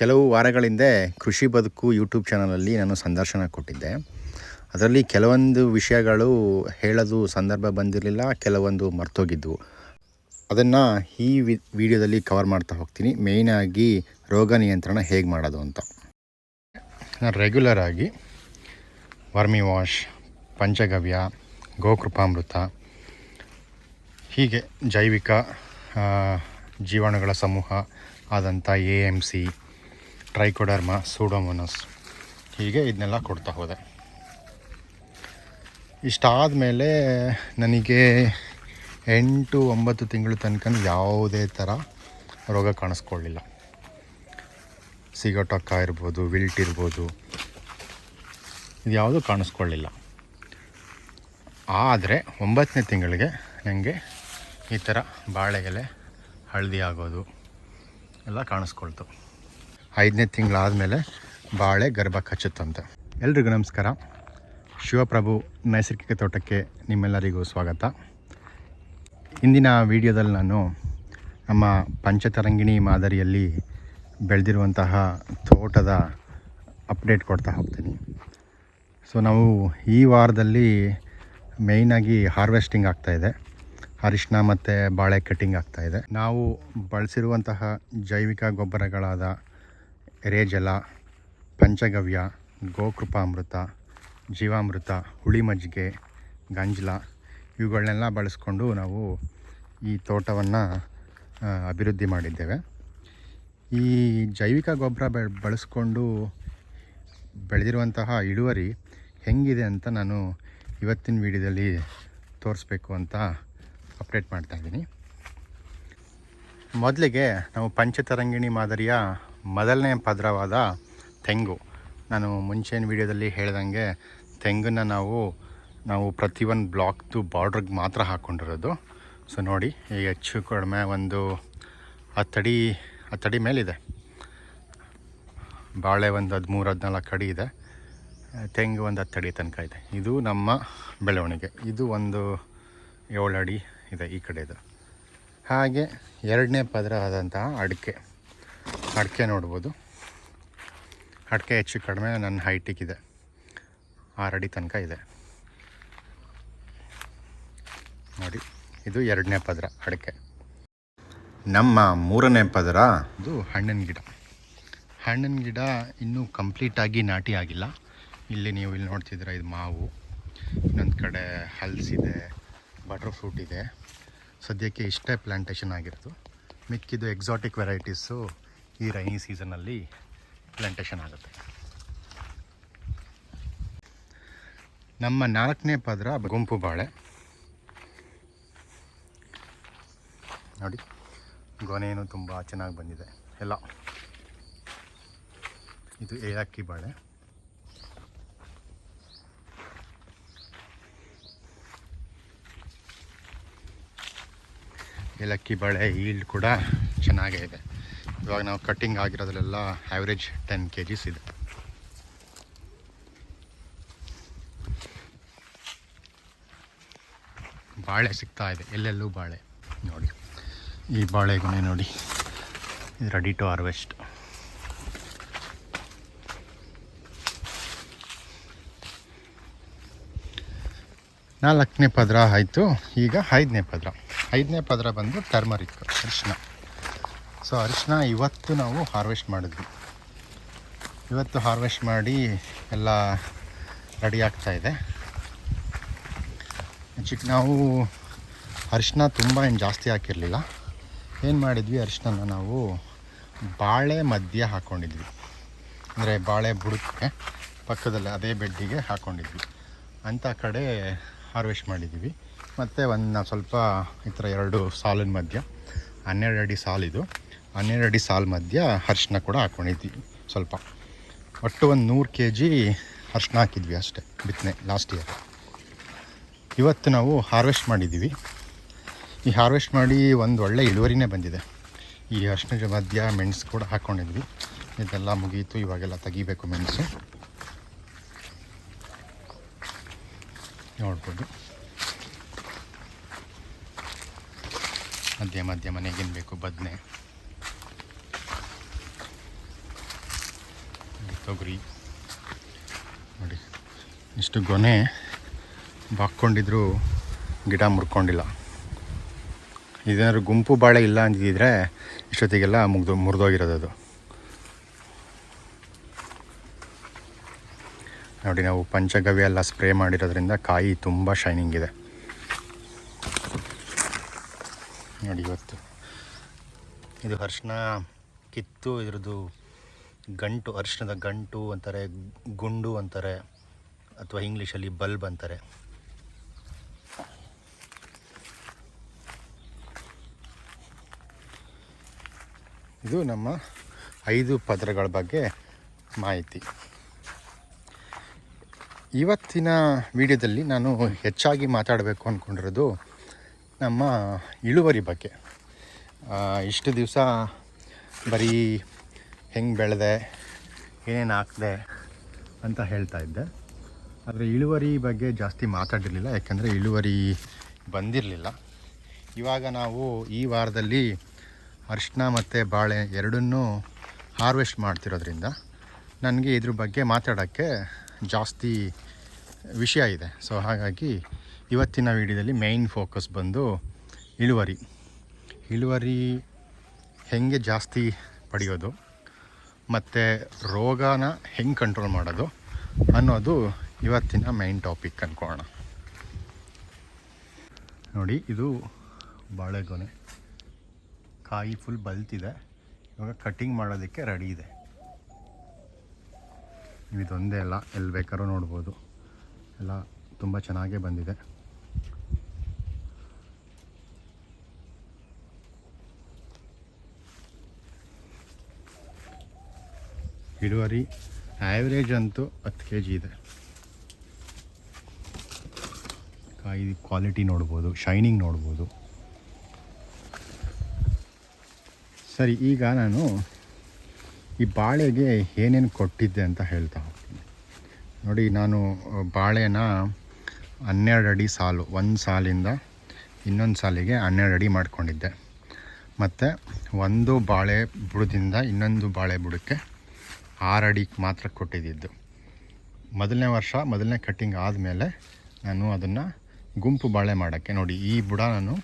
ಕೆಲವು ವಾರಗಳ ಹಿಂದೆ ಕೃಷಿ ಬದುಕು ಯೂಟ್ಯೂಬ್ ಚಾನಲಲ್ಲಿ ನಾನು ಸಂದರ್ಶನ ಕೊಟ್ಟಿದ್ದೆ. ಅದರಲ್ಲಿ ಕೆಲವೊಂದು ವಿಷಯಗಳು ಹೇಳೋದು ಸಂದರ್ಭ ಬಂದಿರಲಿಲ್ಲ, ಕೆಲವೊಂದು ಮರ್ತೋಗಿದ್ದವು ಅದನ್ನು ಈ ವಿಡಿಯೋದಲ್ಲಿ ಕವರ್ ಮಾಡ್ತಾ ಹೋಗ್ತೀನಿ. ಮೇಯ್ನಾಗಿ ರೋಗ ನಿಯಂತ್ರಣ ಹೇಗೆ ಮಾಡೋದು ಅಂತ. ನಾನು ರೆಗ್ಯುಲರ್ ಆಗಿ ವರ್ಮಿ ವಾಶ್, ಪಂಚಗವ್ಯ, ಗೋಕೃಪಾಮೃತ, ಹೀಗೆ ಜೈವಿಕ ಜೀವಾಣುಗಳ ಸಮೂಹ ಆದಂಥ A M C trichoderma pseudomonas. ಹೀಗೆ ಇದನ್ನೆಲ್ಲ ಕೊಡ್ತಾ ಹೋದೆ. ಇಷ್ಟಾದ ಮೇಲೆ ನನಗೆ ಎಂಟು ಒಂಬತ್ತು ತಿಂಗಳು ತನಕ ಯಾವುದೇ ಥರ ರೋಗ ಕಾಣಿಸ್ಕೊಳ್ಳಿಲ್ಲ. ಸಿಗೋಟೊಕ್ಕ ಇರ್ಬೋದು, ವಿಲ್ಟ್ ಇರ್ಬೋದು, ಇದು ಯಾವುದೂ ಕಾಣಿಸ್ಕೊಳ್ಳಿಲ್ಲ. ಆದರೆ ಒಂಬತ್ತನೇ ತಿಂಗಳಿಗೆ ನನಗೆ ಈ ಥರ ಬಾಳೆಗೆಲೆ, ಹಳದಿ ಆಗೋದು ಎಲ್ಲ ಕಾಣಿಸ್ಕೊಳ್ತು. ಐದನೇ ತಿಂಗಳಾದಮೇಲೆ ಬಾಳೆ ಗರ್ಭ ಕಚ್ಚುತ್ತಂತೆ. ಎಲ್ರಿಗೂ ನಮಸ್ಕಾರ. ಶಿವಪ್ರಭು ನೈಸರ್ಗಿಕ ತೋಟಕ್ಕೆ ನಿಮ್ಮೆಲ್ಲರಿಗೂ ಸ್ವಾಗತ. ಇಂದಿನ ವಿಡಿಯೋದಲ್ಲಿ ನಾನು ನಮ್ಮ ಪಂಚತರಂಗಿಣಿ ಮಾದರಿಯಲ್ಲಿ ಬೆಳೆದಿರುವಂತಹ ತೋಟದ ಅಪ್ಡೇಟ್ ಕೊಡ್ತಾ ಹೋಗ್ತೀನಿ. ಸೊ, ನಾವು ಈ ವಾರದಲ್ಲಿ ಮೇಯ್ನಾಗಿ ಹಾರ್ವೆಸ್ಟಿಂಗ್ ಆಗ್ತಾಯಿದೆ ಅರಿಶಿನ ಮತ್ತು ಬಾಳೆ ಕಟ್ಟಿಂಗ್ ಆಗ್ತಾಯಿದೆ ನಾವು ಬಳಸಿರುವಂತಹ ಜೈವಿಕ ಗೊಬ್ಬರಗಳಾದ ಎರೆಜಲ ಪಂಚಗವ್ಯ, ಗೋಕೃಪಾಮೃತ, ಜೀವಾಮೃತ, ಹುಳಿ ಮಜ್ಜಿಗೆ, ಗಂಜಲ ಇವುಗಳನ್ನೆಲ್ಲ ಬಳಸ್ಕೊಂಡು ನಾವು ಈ ತೋಟವನ್ನು ಅಭಿವೃದ್ಧಿ ಮಾಡಿದ್ದೇವೆ. ಈ ಜೈವಿಕ ಗೊಬ್ಬರ ಬೆ, ಬಳಸ್ಕೊಂಡು ಬೆಳೆದಿರುವಂತಹ ಇಳುವರಿ ಹೆಂಗಿದೆ ಅಂತ ನಾನು ಇವತ್ತಿನ ವಿಡಿಯೋದಲ್ಲಿ ತೋರಿಸ್ಬೇಕು ಅಂತ ಅಪ್ಡೇಟ್ ಮಾಡ್ತಾ ಇದ್ದೀನಿ. ಮೊದಲಿಗೆ ನಾವು ಪಂಚತರಂಗಿಣಿ ಮಾದರಿಯ ಮೊದಲನೇ ಪದರವಾದ ತೆಂಗು. ನಾನು ಮುಂಚೆನ ವಿಡಿಯೋದಲ್ಲಿ ಹೇಳ್ದಂಗೆ ತೆಂಗನ್ನು ನಾವು ನಾವು ಪ್ರತಿಯೊಂದು ಬ್ಲಾಕ್ದು ಬಾರ್ಡ್ರಿಗೆ ಮಾತ್ರ ಹಾಕ್ಕೊಂಡಿರೋದು ಸೊ ನೋಡಿ ಈಗ ಹೆಚ್ಚು ಕಡಿಮೆ ಒಂದು ಹತ್ತಡಿ ಹತ್ತಡಿ ಮೇಲಿದೆ. ಬಾಳೆ ಒಂದು ಹದಿಮೂರು, ಹದಿನಾಲ್ಕು ಅಡಿ ಇದೆ. ತೆಂಗು ಒಂದು ಹತ್ತಡಿ ತನಕ ಇದೆ. ಇದು ನಮ್ಮ ಬೆಳವಣಿಗೆ. ಇದು ಒಂದು ಏಳು ಅಡಿ ಇದೆ ಈ ಕಡೆ ಇದು ಹಾಗೆ ಎರಡನೇ ಪದರ ಆದಂತಹ ಅಡಿಕೆ. ಅಡಿಕೆ ನೋಡ್ಬೋದು. ಅಡಿಕೆ ಹೆಚ್ಚು ಕಡಿಮೆ ನನ್ನ ಹೈಟಿಗಿದೆ. ಆರು ಅಡಿ ತನಕ ಇದೆ. ನೋಡಿ, ಇದು ಎರಡನೇ ಪದರ ಅಡಿಕೆ. ನಮ್ಮ ಮೂರನೇ ಪದರ ಇದು ಹಣ್ಣಿನ ಗಿಡ. ಹಣ್ಣಿನ ಗಿಡ ಇನ್ನೂ ಕಂಪ್ಲೀಟಾಗಿ ನಾಟಿ ಆಗಿಲ್ಲ. ಇಲ್ಲಿ ನೀವು ಇಲ್ಲಿ ನೋಡ್ತಿದ್ದೀರ, ಇದು ಮಾವು. ಇನ್ನೊಂದು ಕಡೆ ಹಲ್ಸಿದೆ ಬಟರ್ ಫ್ರೂಟ್ ಇದೆ. ಸದ್ಯಕ್ಕೆ ಇಷ್ಟೇ ಪ್ಲ್ಯಾಂಟೇಷನ್ ಆಗಿರೋದು. ಮಿಕ್ಕಿದ್ದು ಎಕ್ಸಾಟಿಕ್ ವೆರೈಟೀಸು ಈ ರೈನಿ ಸೀಸನ್ನಲ್ಲಿ ಪ್ಲ್ಯಾಂಟೇಷನ್ ಆಗುತ್ತೆ. ನಮ್ಮ ನಾಲ್ಕನೇ ಪದರ ಗುಂಪು ಬಾಳೆ. ನೋಡಿ ಗೊನೆಯೂ ತುಂಬ ಚೆನ್ನಾಗಿ ಬಂದಿದೆ. ಎಲ್ಲ. ಇದು ಏಲಕ್ಕಿ ಬಾಳೆ. ಏಲಕ್ಕಿ ಬಾಳೆ ಈಲ್ಡ್ ಕೂಡ ಚೆನ್ನಾಗೇ ಇದೆ. ಇವಾಗ ನಾವು ಕಟ್ಟಿಂಗ್ ಆಗಿರೋದ್ರೆಲ್ಲ ಆ್ಯಾವ್ರೇಜ್ ಟೆನ್ ಕೆ ಜಿಸ್ ಇದೆ. ಬಾಳೆ ಸಿಗ್ತಾ ಇದೆ, ಎಲ್ಲೆಲ್ಲೂ ಬಾಳೆ. ನೋಡಿ, ಈ ಬಾಳೆಗೊನೆ ನೋಡಿ, ಇದು ರೆಡಿ ಟು ಹಾರ್ವೆಸ್ಟ್ ನಾಲ್ಕನೇ ಪದರ ಆಯಿತು, ಈಗ ಐದನೇ ಪದರ. ಐದನೇ ಪದರ ಬಂದು ಟರ್ಮರಿಕ್ ಅರಿಶಿನ ಸೊ ಅರಿಶಿನ ಇವತ್ತು ನಾವು ಹಾರ್ವೆಸ್ಟ್ ಮಾಡಿದ್ವಿ. ಇವತ್ತು ಹಾರ್ವೆಸ್ಟ್ ಮಾಡಿ ಎಲ್ಲ ರೆಡಿ ಆಗ್ತಾ ಇದೆ. ಚಿಕ್ಕ ನಾವು ಅರಿಶಿನ ತುಂಬ ಏನು ಜಾಸ್ತಿ ಹಾಕಿರಲಿಲ್ಲ. ಏನು ಮಾಡಿದ್ವಿ ಅರಿಶಿನ ನಾವು ಬಾಳೆ ಮಧ್ಯ ಹಾಕ್ಕೊಂಡಿದ್ವಿ ಅಂದರೆ ಬಾಳೆ ಬುಡಕ್ಕೆ ಪಕ್ಕದಲ್ಲಿ ಅದೇ ಬೆಡ್ಡಿಗೆ ಹಾಕ್ಕೊಂಡಿದ್ವಿ ಅಂಥ ಕಡೆ ಹಾರ್ವೆಸ್ಟ್ ಮಾಡಿದ್ವಿ ಮತ್ತು ಒಂದು ಸ್ವಲ್ಪ ಈ ಥರ ಎರಡು ಸಾಲಿನ ಮಧ್ಯ, ಹನ್ನೆರಡು ಅಡಿ ಸಾಲಿದು ಹನ್ನೆರಡು ಸಾಲು ಮಧ್ಯ ಅರ್ಶಿನ ಕೂಡ ಹಾಕ್ಕೊಂಡಿದ್ವಿ ಸ್ವಲ್ಪ. ಒಟ್ಟು ಒಂದು ನೂರು ಕೆ ಜಿ ಅರ್ಶಿನ ಹಾಕಿದ್ವಿ ಅಷ್ಟೇ ಬಿತ್ತನೆ ಲಾಸ್ಟ್ ಇಯರ್ ಇವತ್ತು ನಾವು ಹಾರ್ವೆಸ್ಟ್ ಮಾಡಿದ್ದೀವಿ. ಈ ಹಾರ್ವೆಸ್ಟ್ ಮಾಡಿ ಒಂದು ಒಳ್ಳೆ ಇಳುವರಿನೇ ಬಂದಿದೆ. ಈ ಅರ್ಶಿನ ಮಧ್ಯ ಮೆಣಸು ಕೂಡ ಹಾಕ್ಕೊಂಡಿದ್ವಿ ಇದೆಲ್ಲ ಮುಗೀತು, ಇವಾಗೆಲ್ಲ ತೆಗಿಬೇಕು ಮೆಣಸು. ನೋಡ್ಬೋದು. ಮಧ್ಯ ಮಧ್ಯ ಮನೆಗೇನು ಬೇಕು ಬದನೆ. ತೊಗರಿ. ನೋಡಿ, ಇಷ್ಟು ಗೊನೆ ಬಾಕ್ಕೊಂಡಿದ್ರು ಗಿಡ ಮುರ್ಕೊಂಡಿಲ್ಲ. ಇದೇನಾದ್ರು ಗುಂಪು ಬಾಳೆ ಇಲ್ಲ ಅಂದಿದ್ರೆ ಇಷ್ಟೊತ್ತಿಗೆಲ್ಲ ಮುಗ್ದು ಮುರಿದೋಗಿರೋದು ಅದು. ನೋಡಿ, ನಾವು ಪಂಚಗವ್ಯ ಎಲ್ಲ ಸ್ಪ್ರೇ ಮಾಡಿರೋದ್ರಿಂದ ಕಾಯಿ ತುಂಬ ಶೈನಿಂಗ್ ಇದೆ. ನೋಡಿ, ಇವತ್ತು ಇದು ಹರ್ಷಣ ಕಿತ್ತು ಇದ್ರದ್ದು ಗಂಟು, ಅರಿಶಿಣದ ಗಂಟು ಅಂತಾರೆ, ಗುಂಡು ಅಂತಾರೆ, ಅಥವಾ ಇಂಗ್ಲೀಷಲ್ಲಿ ಬಲ್ಬ್ ಅಂತಾರೆ. ಇದು ನಮ್ಮ ಐದು ಪದರಗಳ ಬಗ್ಗೆ ಮಾಹಿತಿ. ಇವತ್ತಿನ ವಿಡಿಯೋದಲ್ಲಿ ನಾನು ಹೆಚ್ಚಾಗಿ ಮಾತಾಡಬೇಕು ಅಂದ್ಕೊಂಡಿರೋದು ನಮ್ಮ ಇಳುವರಿ ಬಗ್ಗೆ. ಇಷ್ಟು ದಿವಸ ಬರೀ ಹೆಂಗೆ ಬೆಳೆದೆ, ಏನೇನು ಹಾಕಿದೆ ಅಂತ ಹೇಳ್ತಾ ಇದ್ದೆ. ಆದರೆ ಇಳುವರಿ ಬಗ್ಗೆ ಜಾಸ್ತಿ ಮಾತಾಡಿರಲಿಲ್ಲ, ಯಾಕೆಂದರೆ ಇಳುವರಿ ಬಂದಿರಲಿಲ್ಲ. ಇವಾಗ ನಾವು ಈ ವಾರದಲ್ಲಿ ಅರಿಶಿನ ಮತ್ತು ಬಾಳೆ ಎರಡನ್ನೂ ಹಾರ್ವೆಸ್ಟ್ ಮಾಡ್ತಿರೋದ್ರಿಂದ ನನಗೆ ಇದ್ರ ಬಗ್ಗೆ ಮಾತಾಡೋಕ್ಕೆ ಜಾಸ್ತಿ ವಿಷಯ ಇದೆ. ಸೊ ಹಾಗಾಗಿ ಇವತ್ತಿನ ವಿಡಿಯೋದಲ್ಲಿ ಮೇಯ್ನ್ ಫೋಕಸ್ ಬಂದು ಇಳುವರಿ. ಇಳುವರಿ ಹೆಂಗೆ ಜಾಸ್ತಿ ಪಡೆಯೋದು? ಮತ್ತು ರೋಗನ ಹೆಂಗೆ ಕಂಟ್ರೋಲ್ ಮಾಡೋದು ಅನ್ನೋದು ಇವತ್ತಿನ ಮೈನ್ ಟಾಪಿಕ್ ಅಂದ್ಕೊಳ್ಳೋಣ ನೋಡಿ, ಇದು ಬಾಳೆಗೊನೆ. ಕಾಯಿ ಫುಲ್ ಬಲ್ತಿದೆ. ಇವಾಗ ಕಟ್ಟಿಂಗ್ ಮಾಡೋದಕ್ಕೆ ರೆಡಿ ಇದೆ. ಇದೊಂದೇ ಅಲ್ಲ ಎಲ್ಲಿ ಬೇಕಾದ್ರೂ ನೋಡ್ಬೋದು. ಎಲ್ಲ ತುಂಬ ಚೆನ್ನಾಗೇ ಬಂದಿದೆ. ಇಳುವರಿ ಆ್ಯಾವ್ರೇಜ್ ಅಂತೂ ಹತ್ತು ಕೆ ಜಿ ಇದೆ ಕಾಯಿ ಕ್ವಾಲಿಟಿ ನೋಡ್ಬೋದು ಶೈನಿಂಗ್ ನೋಡ್ಬೋದು. ಸರಿ, ಈಗ ನಾನು ಈ ಬಾಳೆಗೆ ಏನೇನು ಕೊಟ್ಟಿದ್ದೆ ಅಂತ ಹೇಳ್ತಾ ಹೋಗ್ತೀನಿ. ನೋಡಿ, ನಾನು ಬಾಳೆನ ಹನ್ನೆರಡು ಅಡಿ ಸಾಲು, ಒಂದು ಸಾಲಿಂದ ಇನ್ನೊಂದು ಸಾಲಿಗೆ ಹನ್ನೆರಡು ಅಡಿ ಮಾಡ್ಕೊಂಡಿದ್ದೆ. ಮತ್ತು ಒಂದು ಬಾಳೆ ಬುಡದಿಂದ ಇನ್ನೊಂದು ಬಾಳೆ ಬುಡಕ್ಕೆ ಆರು ಅಡಿ ಮಾತ್ರ ಕೊಟ್ಟಿದ್ದಿದ್ದು ಮೊದಲನೇ ವರ್ಷ, ಮೊದಲನೇ ಕಟ್ಟಿಂಗ್ ಆದಮೇಲೆ ನಾನು ಅದನ್ನು ಗುಂಪು ಬಾಳೆ ಮಾಡೋಕ್ಕೆ, ನೋಡಿ ಈ ಬುಡ ನಾನು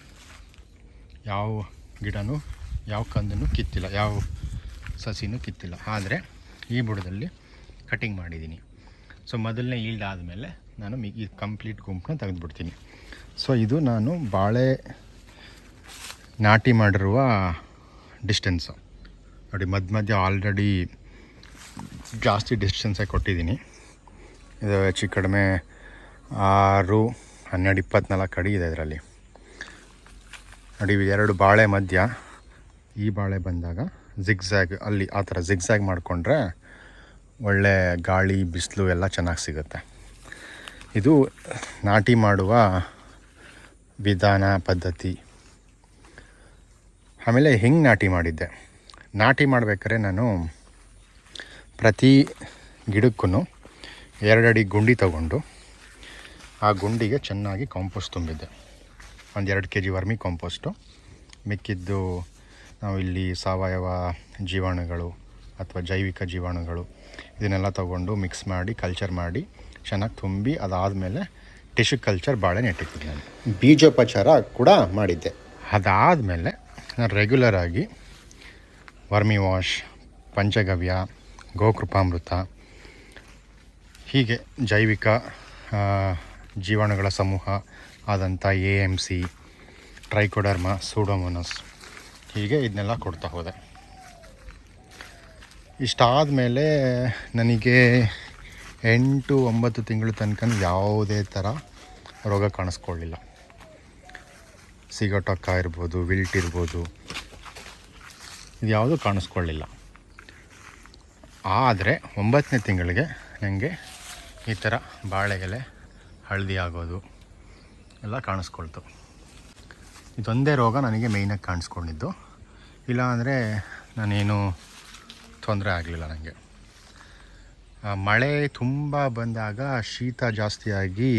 ಯಾವ ಗಿಡನೂ, ಯಾವ ಕಂದನ್ನು ಕಿತ್ತಿಲ್ಲ, ಯಾವ ಸಸಿನೂ ಕಿತ್ತಿಲ್ಲ. ಆದರೆ ಈ ಬುಡದಲ್ಲಿ ಕಟಿಂಗ್ ಮಾಡಿದ್ದೀನಿ. ಸೊ ಮೊದಲನೇ ಈಲ್ಡ್ ಆದಮೇಲೆ ನಾನು ಮಿ, ಈ ಕಂಪ್ಲೀಟ್ ಗುಂಪನ್ನ ತೆಗೆದುಬಿಡ್ತೀನಿ. ಸೊ ಇದು ನಾನು ಬಾಳೆ ನಾಟಿ ಮಾಡಿರುವ ಡಿಸ್ಟೆನ್ಸು ನೋಡಿ ಮಧ್ಯ ಮಧ್ಯ ಆಲ್ರೆಡಿ ಜಾಸ್ತಿ ಡಿಸ್ಟೆನ್ಸೇ ಕೊಟ್ಟಿದ್ದೀನಿ. ಇದು ಹೆಚ್ಚು ಕಡಿಮೆ ಆರು, ಹನ್ನೆರಡು, ಇಪ್ಪತ್ನಾಲ್ಕು ಅಡಿ ಇದೆ ಇದರಲ್ಲಿ. ನೋಡಿ ಎರಡು ಬಾಳೆ ಮಧ್ಯ, ಈ ಬಾಳೆ ಬಂದಾಗ ಜಿಗ್ಝ್ಯಾಗ್ ಅಲ್ಲಿ ಆ ಥರ ಝಿಗ್ಝ್ಯಾಗ್ ಮಾಡಿಕೊಂಡ್ರೆ ಒಳ್ಳೆ ಗಾಳಿ, ಬಿಸಿಲು ಎಲ್ಲ ಚೆನ್ನಾಗಿ ಸಿಗುತ್ತೆ. ಇದು ನಾಟಿ ಮಾಡುವ ವಿಧಾನ, ಪದ್ಧತಿ. ಆಮೇಲೆ ಹೆಂಗೆ ನಾಟಿ ಮಾಡಿದ್ದೆ? ನಾಟಿ ಮಾಡಬೇಕಾದ್ರೆ ನಾನು ಪ್ರತಿ ಗಿಡಕ್ಕೂ ಎರಡಡಿ ಗುಂಡಿ ತಗೊಂಡು ಆ ಗುಂಡಿಗೆ ಚೆನ್ನಾಗಿ ಕಾಂಪೋಸ್ಟ್ ತುಂಬಿದ್ದೆ ಒಂದು ಎರಡು ಕೆ ಜಿ ವರ್ಮಿ ಕಾಂಪೋಸ್ಟು ಮಿಕ್ಕಿದ್ದು ನಾವು ಇಲ್ಲಿ ಸಾವಯವ ಜೀವಾಣುಗಳು ಅಥವಾ ಜೈವಿಕ ಜೀವಾಣುಗಳು ಇದನ್ನೆಲ್ಲ ತಗೊಂಡು ಮಿಕ್ಸ್ ಮಾಡಿ ಕಲ್ಚರ್ ಮಾಡಿ, ಚೆನ್ನಾಗಿ ತುಂಬಿ ಅದಾದಮೇಲೆ ಟಿಶ್ಯೂ ಕಲ್ಚರ್ ಬಾಳೆ ನೆಟ್ಟಿದ್ದೆ ನಾನು. ಬೀಜೋಪಚಾರ ಕೂಡ ಮಾಡಿದ್ದೆ. ಅದಾದಮೇಲೆ ನಾನು ರೆಗ್ಯುಲರಾಗಿ ವರ್ಮಿ ವಾಶ್ ಪಂಚಗವ್ಯ ಗೋಕೃಪಾಮೃತ, ಹೀಗೆ ಜೈವಿಕ ಜೀವಾಣುಗಳ ಸಮೂಹ ಆದಂಥ A M C, trichoderma, pseudomonas, ಹೀಗೆ ಇದನ್ನೆಲ್ಲ ಕೊಡ್ತಾ ಹೋದೆ. ಇಷ್ಟಾದ ಮೇಲೆ ನನಗೆ ಎಂಟು ಒಂಬತ್ತು ತಿಂಗಳು ತನಕ ಯಾವುದೇ ಥರ ರೋಗ ಕಾಣಿಸ್ಕೊಳ್ಳಿಲ್ಲ. ಸಿಗಟೊಕ್ಕ ಇರ್ಬೋದು, ವಿಲ್ಟ್ ಇರ್ಬೋದು ಇದು ಯಾವುದೂ ಕಾಣಿಸ್ಕೊಳ್ಳಿಲ್ಲ. ಆದರೆ ಒಂಬತ್ತನೇ ತಿಂಗಳಿಗೆ ನನಗೆ ಈ ಥರ ಬಾಳೆ ಎಲೆ ಹಳದಿ ಆಗೋದು ಎಲ್ಲ ಕಾಣಿಸ್ಕೊಳ್ತು. ಇದೊಂದೇ ರೋಗ ನನಗೆ ಮೇಯ್ನಾಗಿ ಕಾಣಿಸ್ಕೊಂಡಿದ್ದು. ಇಲ್ಲಾಂದರೆ ನಾನೇನು ತೊಂದರೆ ಆಗಲಿಲ್ಲ ನನಗೆ ಮಳೆ ತುಂಬ ಬಂದಾಗ ಶೀತ ಜಾಸ್ತಿಯಾಗಿ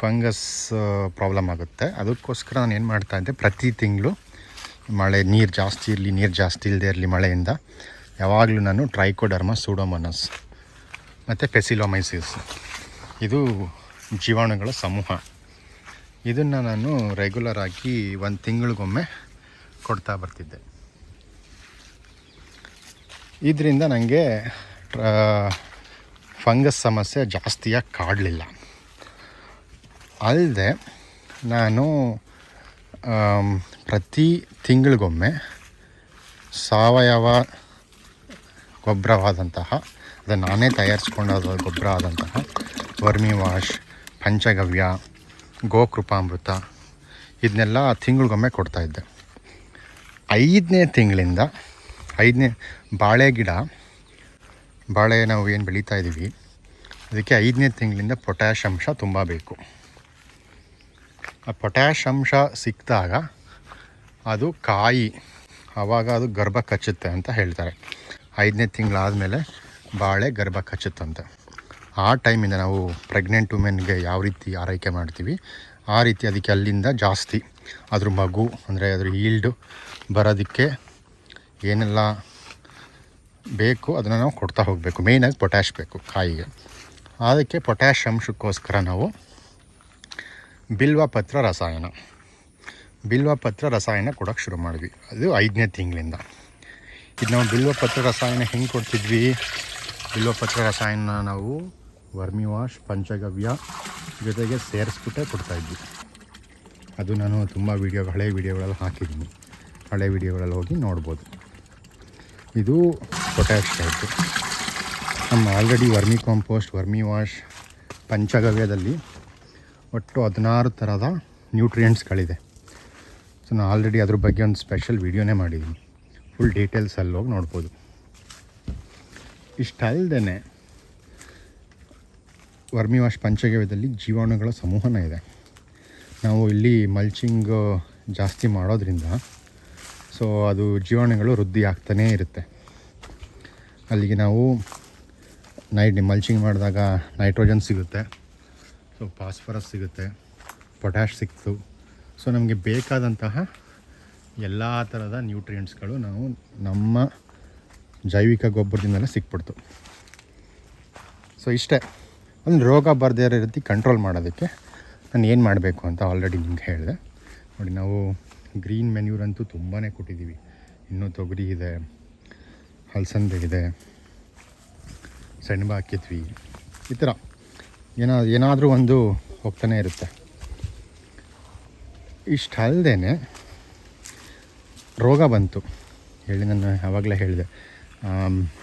ಫಂಗಸ್ ಪ್ರಾಬ್ಲಮ್ ಆಗುತ್ತೆ. ಅದಕ್ಕೋಸ್ಕರ ನಾನು ಏನು ಮಾಡ್ತಾ ಇದ್ದೆ, ಪ್ರತಿ ತಿಂಗಳು ಮಳೆ, ನೀರು ಜಾಸ್ತಿ ಇರಲಿ, ನೀರು ಜಾಸ್ತಿ ಇಲ್ಲದೆ ಇರಲಿ ಮಳೆಯಿಂದ ಯಾವಾಗಲೂ ನಾನು ಟ್ರೈಕೋಡರ್ಮ ಸೂಡೋಮೋನಸ್, ಮತ್ತು ಪೆಸಿಲೋಮೈಸಿಸ್ ಇದು ಜೀವಾಣುಗಳ ಸಮೂಹ. ಇದನ್ನು ನಾನು ರೆಗ್ಯುಲರ್ ಆಗಿ ಒಂದು ತಿಂಗಳಿಗೊಮ್ಮೆ ಕೊಡ್ತಾ ಬರ್ತಿದ್ದೆ. ಇದರಿಂದ ನನಗೆ ಫಂಗಸ್ ಸಮಸ್ಯೆ ಜಾಸ್ತಿಯಾಗಿ ಕಾಡಲಿಲ್ಲ. ಅಲ್ಲದೆ ನಾನು ಪ್ರತಿ ತಿಂಗಳಿಗೊಮ್ಮೆ ಸಾವಯವ ಗೊಬ್ಬರವಾದಂತಹ ಅದನ್ನು ನಾನೇ ತಯಾರಿಸ್ಕೊಂಡಾದ ಗೊಬ್ಬರ ಆದಂತಹ ವರ್ಮಿ ವಾಶ್, ಪಂಚಗವ್ಯ, ಗೋಕೃಪಾಮೃತ, ಇದನ್ನೆಲ್ಲ ತಿಂಗಳಿಗೊಮ್ಮೆ ಕೊಡ್ತಾಯಿದ್ದೆ ಐದನೇ ತಿಂಗಳಿಂದ ಐದನೇ ಬಾಳೆ ಗಿಡ, ಬಾಳೆ ನಾವು ಏನು ಬೆಳೀತಾ ಇದ್ದೀವಿ ಅದಕ್ಕೆ ಐದನೇ ತಿಂಗಳಿಂದ ಪೊಟ್ಯಾಶ್ ಅಂಶ ತುಂಬ ಬೇಕು. ಆ ಪೊಟ್ಯಾಶ್ ಅಂಶ ಸಿಕ್ಕಿದಾಗ ಅದು ಕಾಯಿ ಆವಾಗ ಅದು ಗರ್ಭ ಕಚ್ಚುತ್ತೆ ಅಂತ ಹೇಳ್ತಾರೆ. ಐದನೇ ತಿಂಗಳಾದಮೇಲೆ ಬಾಳೆ ಗರ್ಭ ಕಚ್ಚುತ್ತಂತೆ. ಆ ಟೈಮಿಂದ ನಾವು ಪ್ರೆಗ್ನೆಂಟ್ ವುಮೆನ್ಗೆ ಯಾವ ರೀತಿ ಆರೈಕೆ ಮಾಡ್ತೀವಿ, ಆ ರೀತಿ ಅದಕ್ಕೆ ಅಲ್ಲಿಂದ ಜಾಸ್ತಿ ಅದ್ರ ಮಗು, ಅಂದರೆ ಅದ್ರ ಈಲ್ಡು ಬರೋದಕ್ಕೆ ಏನೆಲ್ಲ ಬೇಕು ಅದನ್ನು ನಾವು ಕೊಡ್ತಾ ಹೋಗಬೇಕು. ಮೇಯ್ನಾಗಿ ಪೊಟ್ಯಾಶ್ ಬೇಕು ಕಾಯಿಗೆ. ಅದಕ್ಕೆ ಪೊಟ್ಯಾಶ್ ಅಂಶಕ್ಕೋಸ್ಕರ ನಾವು ಬಿಲ್ವಪತ್ರ ರಸಾಯನ. ಬಿಲ್ವಪತ್ರ ರಸಾಯನ ಕೊಡೋಕ್ಕೆ ಶುರು ಮಾಡಿದ್ವಿ. ಅದು ಐದನೇ ತಿಂಗಳಿಂದ. ಇದು ನಾವು ಬಿಲ್ವಪತ್ರ ರಸಾಯನ ಹೆಂಗೆ ಕೊಡ್ತಿದ್ವಿ? ಬಿಲ್ವಪತ್ರ ರಸಾಯನ ನಾವು ವರ್ಮಿ ವಾಶ್, ಪಂಚಗವ್ಯ ಜೊತೆಗೆ ಸೇರಿಸ್ಬಿಟ್ಟೆ ಕೊಡ್ತಾಯಿದ್ವಿ ಅದು ನಾನು ತುಂಬ ವೀಡಿಯೋ ಹಳೆ ವೀಡಿಯೋಗಳಲ್ಲಿ ಹಾಕಿದ್ದೀನಿ. ಹಳೆ ವೀಡಿಯೋಗಳಲ್ಲಿ ಹೋಗಿ ನೋಡ್ಬೋದು. ಇದು ಪೊಟ್ಯಾಶ್ ಟೈಪು. ನಮ್ಮ already vermi compost, vermi wash ಪಂಚಗವ್ಯದಲ್ಲಿ ಒಟ್ಟು ಹದಿನಾರು ಥರದ ನ್ಯೂಟ್ರಿಯೆಂಟ್ಸ್ಗಳಿದೆ. ಸೊ, ನಾನು ಆಲ್ರೆಡಿ ಅದ್ರ ಬಗ್ಗೆ ಒಂದು ಸ್ಪೆಷಲ್ ವೀಡಿಯೋನೇ ಮಾಡಿದ್ದೀನಿ. ಫುಲ್ ಡೀಟೇಲ್ಸ್ ಅಲ್ಲಿ ಹೋಗಿ ನೋಡ್ಬೋದು. ಇಷ್ಟಲ್ದೇ ವರ್ಮಿ ವಾಶ್ ಪಂಚಗವ್ಯದಲ್ಲಿ ಜೀವಾಣುಗಳ ಸಮೂಹನ ಇದೆ. ನಾವು ಇಲ್ಲಿ ಮಲ್ಚಿಂಗ್ ಜಾಸ್ತಿ ಮಾಡೋದ್ರಿಂದ ಸೊ ಅದು ಜೀವಾಣುಗಳು ವೃದ್ಧಿ ಆಗ್ತಾನೇ ಇರುತ್ತೆ. ಅಲ್ಲಿಗೆ ನಾವು ನೈಟ್ ಮಲ್ಚಿಂಗ್ ಮಾಡಿದಾಗ ನೈಟ್ರೋಜನ್ ಸಿಗುತ್ತೆ. ಸೊ ಫಾಸ್ಫರಸ್ ಸಿಗುತ್ತೆ ಪೊಟ್ಯಾಶ್ ಸಿಕ್ತು. ಸೊ ನಮಗೆ ಬೇಕಾದಂತಹ ಎಲ್ಲ ಥರದ ನ್ಯೂಟ್ರಿಯೆಂಟ್ಸ್ಗಳು ನಾವು ನಮ್ಮ ಜೈವಿಕ ಗೊಬ್ಬರದಿಂದಲೇ ಸಿಕ್ಬಿಡ್ತು. ಸೊ ಇಷ್ಟೇ. ಒಂದು ರೋಗ ಬರದೇ ಇರೋ ರೀತಿ ಕಂಟ್ರೋಲ್ ಮಾಡೋದಕ್ಕೆ ನಾನು ಏನು ಮಾಡಬೇಕು ಅಂತ ಆಲ್ರೆಡಿ ನಿಮ್ಗೆ ಹೇಳಿದೆ. ನೋಡಿ, ನಾವು ಗ್ರೀನ್ ಮೆನ್ಯೂರ್ ಅಂತೂ ತುಂಬಾ ಕೊಟ್ಟಿದ್ದೀವಿ ಇನ್ನೂ ತೊಗರಿ ಇದೆ, ಹಲಸಂದೆ ಇದೆ, ಸೆಣಬು ಹಾಕಿದ್ವಿ. ಈ ಥರ ಏನೋ, ಏನಾದರೂ ಒಂದು ಹೋಗ್ತಾನೆ ಇರುತ್ತೆ. ಇಷ್ಟಲ್ದೇ ರೋಗ ಬಂತು. ಹೇಳಿ ನಾನು ಯಾವಾಗಲೇ ಹೇಳಿದೆ.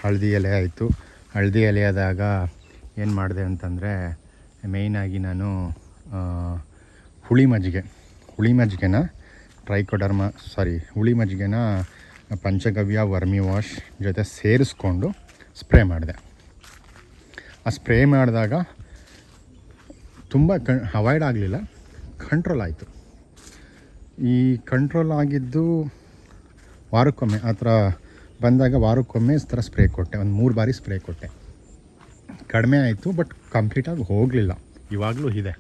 ಹಳದಿ ಎಲೆ ಆಯಿತು. ಹಳದಿ ಎಲೆ ಆದಾಗ ಏನು ಮಾಡಿದೆ ಅಂತಂದರೆ ಮೇಯ್ನಾಗಿ ನಾನು ಹುಳಿ ಮಜ್ಜಿಗೆ. ಹುಳಿ ಮಜ್ಜಿಗೆನ ಟ್ರೈಕೋಡರ್ಮ ಸಾರಿ ಹುಳಿ ಮಜ್ಜಿಗೆನ ಪಂಚಗವ್ಯ, ವರ್ಮಿ ವಾಶ್ ಜೊತೆ ಸೇರಿಸ್ಕೊಂಡು ಸ್ಪ್ರೇ ಮಾಡಿದೆ. ಆ ಸ್ಪ್ರೇ ಮಾಡಿದಾಗ ತುಂಬ ಕಣ್ ಅವಾಯ್ಡ್ ಆಗಲಿಲ್ಲ ಕಂಟ್ರೋಲ್ ಆಯಿತು. ಈ ಕಂಟ್ರೋಲ್ ಆಗಿದ್ದು ವಾರಕ್ಕೊಮ್ಮೆ, ಆ ಥರ ಬಂದಾಗ ವಾರಕ್ಕೊಮ್ಮೆ ಈ ಥರ ಸ್ಪ್ರೇ ಕೊಟ್ಟೆ, ಒಂದು ಮೂರು ಬಾರಿ ಸ್ಪ್ರೇ ಕೊಟ್ಟೆ. ಕಡಿಮೆ ಆಯಿತು, ಬಟ್ ಕಂಪ್ಲೀಟಾಗಿ ಹೋಗಲಿಲ್ಲ. ಇವಾಗಲೂ ಇದೆ.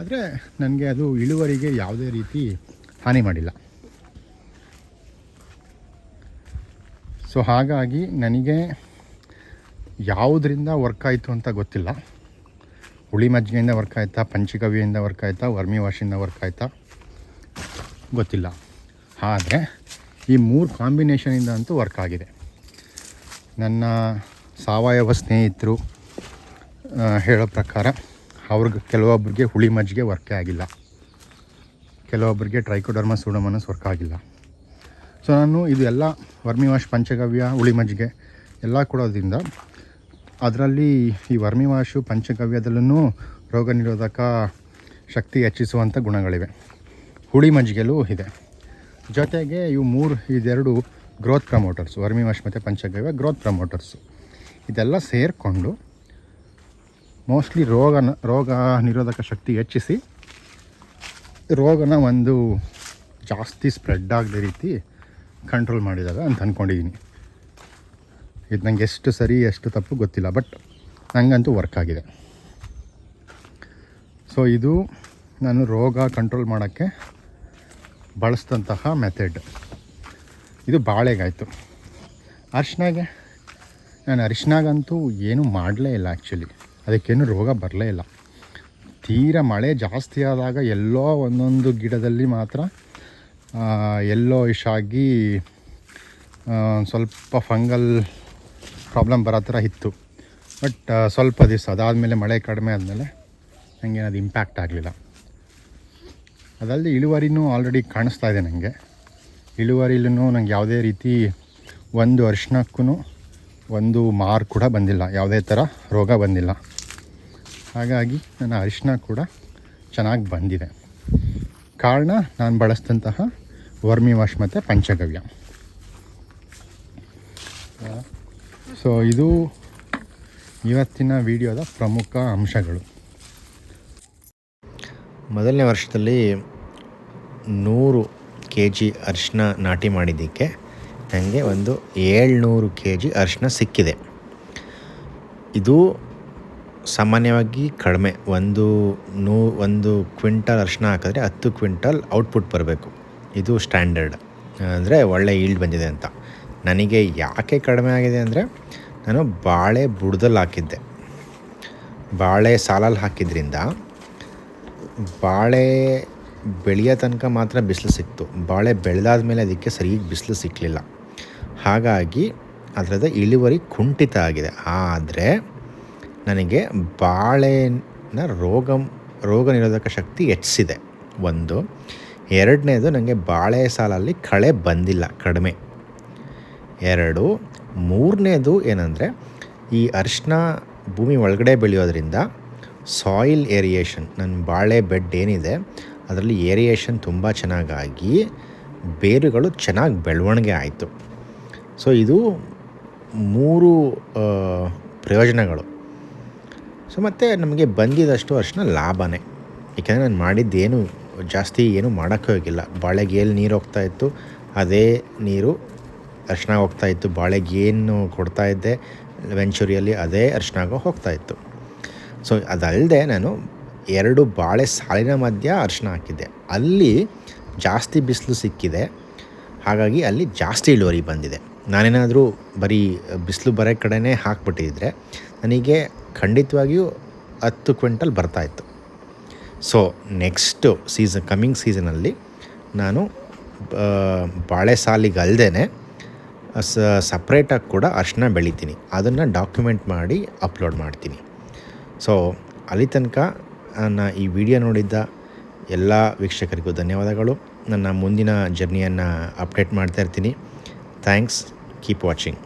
ಆದರೆ ನನಗೆ ಅದು ಇಳುವರಿಗೆ ಯಾವುದೇ ರೀತಿ ಹಾನಿ ಮಾಡಿಲ್ಲ. ಸೊ ಹಾಗಾಗಿ ನನಗೆ ಯಾವುದರಿಂದ ವರ್ಕ್ ಆಯಿತು ಅಂತ ಗೊತ್ತಿಲ್ಲ. ಹುಳಿ ಮಜ್ಜಿಗೆಯಿಂದ ವರ್ಕ್ ಆಯಿತಾ ಪಂಚಗವ್ಯದಿಂದ ವರ್ಕ್ ಆಯಿತಾ, ವರ್ಮಿ ವಾಶಿಂದ ವರ್ಕ್ ಆಯಿತಾ ಗೊತ್ತಿಲ್ಲ. ಆದರೆ ಈ ಮೂರು ಕಾಂಬಿನೇಷನಿಂದ ಅಂತೂ ವರ್ಕ್ ಆಗಿದೆ. ನನ್ನ ಸಾವಯವ ಸ್ನೇಹಿತರು ಹೇಳೋ ಪ್ರಕಾರ ಅವ್ರಿಗೆ ಕೆಲವೊಬ್ಬರಿಗೆ ಹುಳಿ ಮಜ್ಜಿಗೆ ವರ್ಕೇ ಆಗಿಲ್ಲ. ಕೆಲವೊಬ್ಬರಿಗೆ ಟ್ರೈಕೋಡರ್ಮ ಸೂಡಮನಸ್ ವರ್ಕ್ ಆಗಿಲ್ಲ. ಸೊ ನಾನು ಇದು ಎಲ್ಲ ವರ್ಮಿ ವಾಶ್ ಪಂಚಗವ್ಯ, ಹುಳಿ ಮಜ್ಜಿಗೆ ಎಲ್ಲ ಕೊಡೋದ್ರಿಂದ ಅದರಲ್ಲಿ ಈ ವರ್ಮಿವಾಶು ಪಂಚಗವ್ಯದಲ್ಲೂ ರೋಗ ನಿರೋಧಕ ಶಕ್ತಿ ಹೆಚ್ಚಿಸುವಂಥ ಗುಣಗಳಿವೆ. ಹುಳಿ ಮಜ್ಜಿಗೆಲೂ ಇದೆ. ಜೊತೆಗೆ ಇವು ಮೂರು, ಇದೆರಡು ಗ್ರೋತ್ ಪ್ರಮೋಟರ್ಸು ವರ್ಮಿ ವಾಶ್ ಮತ್ತು ಪಂಚಗವ್ಯ ಗ್ರೋತ್ ಪ್ರಮೋಟರ್ಸು ಇದೆಲ್ಲ ಸೇರಿಕೊಂಡು ಮೋಸ್ಟ್ಲಿ ರೋಗನ, ರೋಗ ನಿರೋಧಕ ಶಕ್ತಿ ಹೆಚ್ಚಿಸಿ, ರೋಗನ ಒಂದು ಜಾಸ್ತಿ ಸ್ಪ್ರೆಡ್ ಆಗದ ರೀತಿ ಕಂಟ್ರೋಲ್ ಮಾಡಿದಾಗ ಅಂತ ಅಂದ್ಕೊಂಡಿದ್ದೀನಿ ಇದು ನನಗೆ ಎಷ್ಟು ಸರಿ, ಎಷ್ಟು ತಪ್ಪು ಗೊತ್ತಿಲ್ಲ ಬಟ್ ನನಗಂತೂ ವರ್ಕ್ ಆಗಿದೆ. ಸೊ ಇದು ನಾನು ರೋಗ ಕಂಟ್ರೋಲ್ ಮಾಡೋಕ್ಕೆ ಬಳಸಿದಂತಹ ಮೆಥಡ್ ಇದು ಬಾಳೆಗಾಯಿತು. ಅರ್ಶಿನಾಗೆ ನಾನು ಅರಿಶಿನಾಗಂತೂ ಏನೂ ಮಾಡಲೇ ಇಲ್ಲ ಆ್ಯಕ್ಚುಲಿ ಅದಕ್ಕೇನು ರೋಗ ಬರಲೇ ಇಲ್ಲ. ತೀರ ಮಳೆ ಜಾಸ್ತಿ ಆದಾಗ ಎಲ್ಲೋ ಒಂದೊಂದು ಗಿಡದಲ್ಲಿ ಮಾತ್ರ ಎಲ್ಲೋ ಇಶಾಗಿ ಸ್ವಲ್ಪ ಫಂಗಲ್ ಪ್ರಾಬ್ಲಮ್ ಬರೋ ಥರ ಇತ್ತು. ಬಟ್ ಸ್ವಲ್ಪ ದಿವಸ ಅದಾದಮೇಲೆ ಮಳೆ ಕಡಿಮೆ ಆದಮೇಲೆ ನನಗೇನದು ಇಂಪ್ಯಾಕ್ಟ್ ಆಗಲಿಲ್ಲ. ಅದಲ್ಲದೆ ಇಳುವರಿನೂ ಆಲ್ರೆಡಿ ಕಾಣಿಸ್ತಾ ಇದೆ ನನಗೆ ಇಳುವರಿಲೂ ನಂಗೆ ಯಾವುದೇ ರೀತಿ ಒಂದು ಅರಿಶಿನಕ್ಕೂ ಒಂದು ಮಾರ್ ಕೂಡ ಬಂದಿಲ್ಲ, ಯಾವುದೇ ಥರ ರೋಗ ಬಂದಿಲ್ಲ. ಹಾಗಾಗಿ ನನ್ನ ಅರಿಶಿನ ಕೂಡ ಚೆನ್ನಾಗಿ ಬಂದಿದೆ. ಕಾರಣ ನಾನು ಬಳಸಿದಂತಹ ವರ್ಮಿ ವಾಶ್ ಮತ್ತು ಪಂಚಗವ್ಯ. ಸೊ ಇದು ಇವತ್ತಿನ ವಿಡಿಯೋದ ಪ್ರಮುಖ ಅಂಶಗಳು. ಮೊದಲನೇ ವರ್ಷದಲ್ಲಿ ನೂರು ಕೆ ಜಿ ಅರಿಶಿನ ನಾಟಿ ಮಾಡಿದ್ದಕ್ಕೆ ನನಗೆ ಒಂದು ಏಳ್ನೂರು ಕೆ ಜಿ ಅರಿಶಿನ ಸಿಕ್ಕಿದೆ. ಇದು ಸಾಮಾನ್ಯವಾಗಿ ಕಡಿಮೆ ಒಂದು ನೂ, ಒಂದು ಕ್ವಿಂಟಲ್ ಅರಿಶಿನ ಹಾಕಿದ್ರೆ ಹತ್ತು ಕ್ವಿಂಟಲ್ ಔಟ್ಪುಟ್ ಬರಬೇಕು. ಇದು ಸ್ಟ್ಯಾಂಡರ್ಡ್. ಅಂದರೆ ಒಳ್ಳೆ ಈಲ್ಡ್ ಬಂದಿದೆ ಅಂತ. ನನಗೆ ಯಾಕೆ ಕಡಿಮೆ ಆಗಿದೆ ಅಂದರೆ ನಾನು ಬಾಳೆ ಬುಡದಲ್ಲಿ ಹಾಕಿದ್ದೆ. ಬಾಳೆ ಸಾಲಲ್ಲಿ ಹಾಕಿದ್ರಿಂದ ಬಾಳೆ ಬೆಳೆಯೋ ತನಕ ಮಾತ್ರ ಬಿಸಿಲು ಸಿಕ್ತು. ಬಾಳೆ ಬೆಳೆದಾದ ಮೇಲೆ ಅದಕ್ಕೆ ಸರಿಯಾಗಿ ಬಿಸಿಲು ಸಿಕ್ಕಲಿಲ್ಲ ಹಾಗಾಗಿ ಅದರದ ಇಳುವರಿ ಕುಂಠಿತ ಆಗಿದೆ. ಆದರೆ ನನಗೆ ಬಾಳೆನ ರೋಗ ರೋಗ ನಿರೋಧಕ ಶಕ್ತಿ ಹೆಚ್ಚಿಸಿದೆ. ಒಂದು. ಎರಡನೇದು ನನಗೆ ಬಾಳೆ ಸಾಲಲ್ಲಿ ಕಳೆ ಬಂದಿಲ್ಲ ಕಡಿಮೆ. ಎರಡು. ಮೂರನೇದು ಏನಂದರೆ ಈ ಅರಿಶಿನ ಭೂಮಿ ಒಳಗಡೆ ಬೆಳೆಯೋದ್ರಿಂದ ಸಾಯಿಲ್ ಏರಿಯೇಷನ್, ನನ್ನ ಬಾಳೆ ಬೆಡ್ ಏನಿದೆ, ಅದರಲ್ಲಿ ಏರಿಯೇಷನ್ ತುಂಬ ಚೆನ್ನಾಗಾಗಿ ಬೇರುಗಳು ಚೆನ್ನಾಗಿ ಬೆಳವಣಿಗೆ ಆಯಿತು. ಸೊ ಇದು ಮೂರು ಪ್ರಯೋಜನಗಳು. ಸೊ ಮತ್ತು ನಮಗೆ ಬಂದಿದ್ದಷ್ಟು ಅರ್ಶನ ಲಾಭನೇ. ಏಕೆಂದರೆ ನಾನು ಮಾಡಿದ್ದೇನು ಜಾಸ್ತಿ ಏನು ಮಾಡೋಕ್ಕೆ ಹೋಗಿಲ್ಲ. ಬಾಳೆಗೆ ಎಲ್ಲಿ ನೀರು ಹೋಗ್ತಾ ಇತ್ತು, ಅದೇ ನೀರು ಅರಿಶಿನ ಹೋಗ್ತಾ ಇತ್ತು. ಬಾಳೆಗೆ ಏನು ಕೊಡ್ತಾ ಇದ್ದೆ ವೆಂಚೂರಿಯಲ್ಲಿ ಅದೇ ಅರ್ಶನಾಗ ಹೋಗ್ತಾ ಇತ್ತು. ಸೊ ಅದಲ್ಲದೆ ನಾನು ಎರಡು ಬಾಳೆ ಸಾಲಿನ ಮಧ್ಯ ಅರ್ಶನ ಹಾಕಿದ್ದೆ. ಅಲ್ಲಿ ಜಾಸ್ತಿ ಬಿಸಿಲು ಸಿಕ್ಕಿದೆ. ಹಾಗಾಗಿ ಅಲ್ಲಿ ಜಾಸ್ತಿ ಇಳುವರಿ ಬಂದಿದೆ. ನಾನೇನಾದರೂ ಬರೀ ಬಿಸಿಲು ಬರೋ ಕಡೆನೇ ಹಾಕ್ಬಿಟ್ಟಿದ್ರೆ ನನಗೆ ಖಂಡಿತವಾಗಿಯೂ ಹತ್ತು ಕ್ವಿಂಟಲ್ ಬರ್ತಾಯಿತ್ತು ಸೊ ನೆಕ್ಸ್ಟು ಸೀಸನ್ ಕಮ್ಮಿಂಗ್ ಸೀಸನಲ್ಲಿ ನಾನು ಬಾಳೆ ಸಾಲಿಗೆ ಅಲ್ಲದೆ ಸ ಸಪ್ರೇಟಾಗಿ ಕೂಡ ಅರ್ಶನ ಬೆಳಿತೀನಿ. ಅದನ್ನು ಡಾಕ್ಯುಮೆಂಟ್ ಮಾಡಿ ಅಪ್ಲೋಡ್ ಮಾಡ್ತೀನಿ. ಸೊ ಅಲ್ಲಿ ತನಕ ನನ್ನ ಈ ವಿಡಿಯೋ ನೋಡಿದ್ದ ಎಲ್ಲ ವೀಕ್ಷಕರಿಗೂ ಧನ್ಯವಾದಗಳು. ನನ್ನ ಮುಂದಿನ ಜರ್ನಿಯನ್ನು ಅಪ್ಡೇಟ್ ಮಾಡ್ತಾ ಇರ್ತೀನಿ. Thanks keep watching